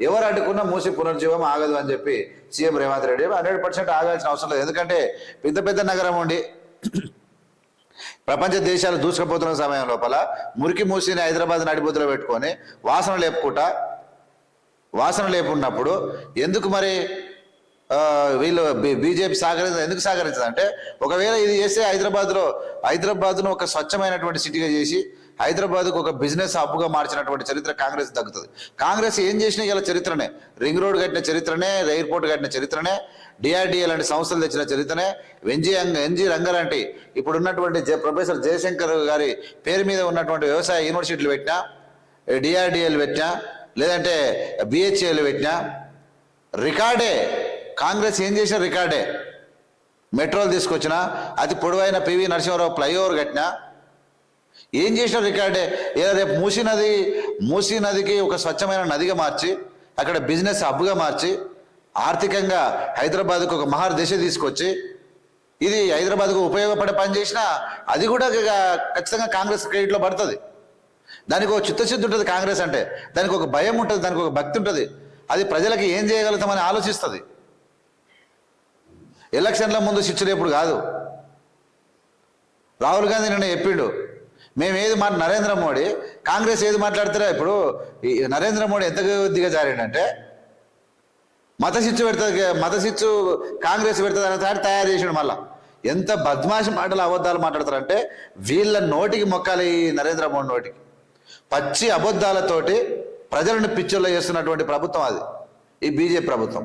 ఎవరు అడ్డుకున్నా మూసి పునర్జీవం ఆగదు అని చెప్పి CM Revanth Reddy hundred percent ఆగాల్సిన అవసరం లేదు. ఎందుకంటే పెద్ద పెద్ద నగరం ఉండి ప్రపంచ దేశాలు దూసుకుపోతున్న సమయం లోపల మురికి మూసిని హైదరాబాద్ నడిపోతులో పెట్టుకొని వాసన లేపుకుంటా వాసన లేపున్నప్పుడు ఎందుకు మరి వీళ్ళు బీజేపీ సహకరించదు ఎందుకు సహకరించదు అంటే ఒకవేళ ఇది చేస్తే హైదరాబాద్లో హైదరాబాద్ను ఒక స్వచ్ఛమైనటువంటి సిటీగా చేసి హైదరాబాద్కు ఒక బిజినెస్ హబ్గా మార్చినటువంటి చరిత్ర కాంగ్రెస్ దక్కుతుంది. కాంగ్రెస్ ఏం చేసినా ఇలా చరిత్రనే. రింగ్ రోడ్ కట్టిన చరిత్రనే ఎయిర్పోర్ట్ కట్టిన చరిత్రనే డిఆర్డిఏ లాంటి సంస్థలు తెచ్చిన చరిత్రనే. ఎన్జీ ఎన్జీ రంగ లాంటి ఇప్పుడు ఉన్నటువంటి ప్రొఫెసర్ జయశంకర్ గారి పేరు మీద ఉన్నటువంటి వ్యవసాయ యూనివర్సిటీలు పెట్టినా డిఆర్డిఏలు పెట్టినా లేదంటే బిహెచ్ఏలు పెట్టినా రికార్డే. కాంగ్రెస్ ఏం చేసిన రికార్డే. మెట్రోలు తీసుకొచ్చిన అతి పొడవైన పివి నరసింహారావు ఫ్లైఓవర్ కట్టినా ఏం చేసిన రికార్డే ఏదో రేపు మూసీ నది మూసీ నదికి ఒక స్వచ్ఛమైన నదిగా మార్చి అక్కడ బిజినెస్ హబ్గా మార్చి ఆర్థికంగా హైదరాబాద్కు ఒక మహార్ దిశ తీసుకొచ్చి ఇది హైదరాబాద్కు ఉపయోగపడే పని చేసినా అది కూడా ఖచ్చితంగా కాంగ్రెస్ క్రెడిట్లో పడుతుంది. దానికి ఒక చిత్తశుద్ధి ఉంటుంది కాంగ్రెస్ అంటే. దానికి ఒక భయం ఉంటుంది దానికి ఒక భక్తి ఉంటుంది. అది ప్రజలకి ఏం చేయగలుగుతామని ఆలోచిస్తుంది. ఎలక్షన్ల ముందు చిచ్చులేపుడు కాదు. రాహుల్ గాంధీ నిన్న చెప్పిండు మేము ఏది మాట నరేంద్ర మోడీ కాంగ్రెస్ ఏది మాట్లాడతారా ఇప్పుడు ఈ నరేంద్ర మోడీ ఎంత దిగజారిండంటే మత శిచ్చు పెడుతుంది మత శిచ్చు కాంగ్రెస్ పెడుతుంది అనే తాటి తయారు చేసాడు మళ్ళా. ఎంత బద్మాషి మాటలు అబద్ధాలు మాట్లాడతారంటే వీళ్ళ నోటికి మొక్కాలి ఈ నరేంద్ర మోడీ నోటికి. పచ్చి అబద్ధాలతోటి ప్రజలను పిచ్చోళ్ళు చేస్తున్నటువంటి ప్రభుత్వం అది. ఈ బీజేపీ ప్రభుత్వం.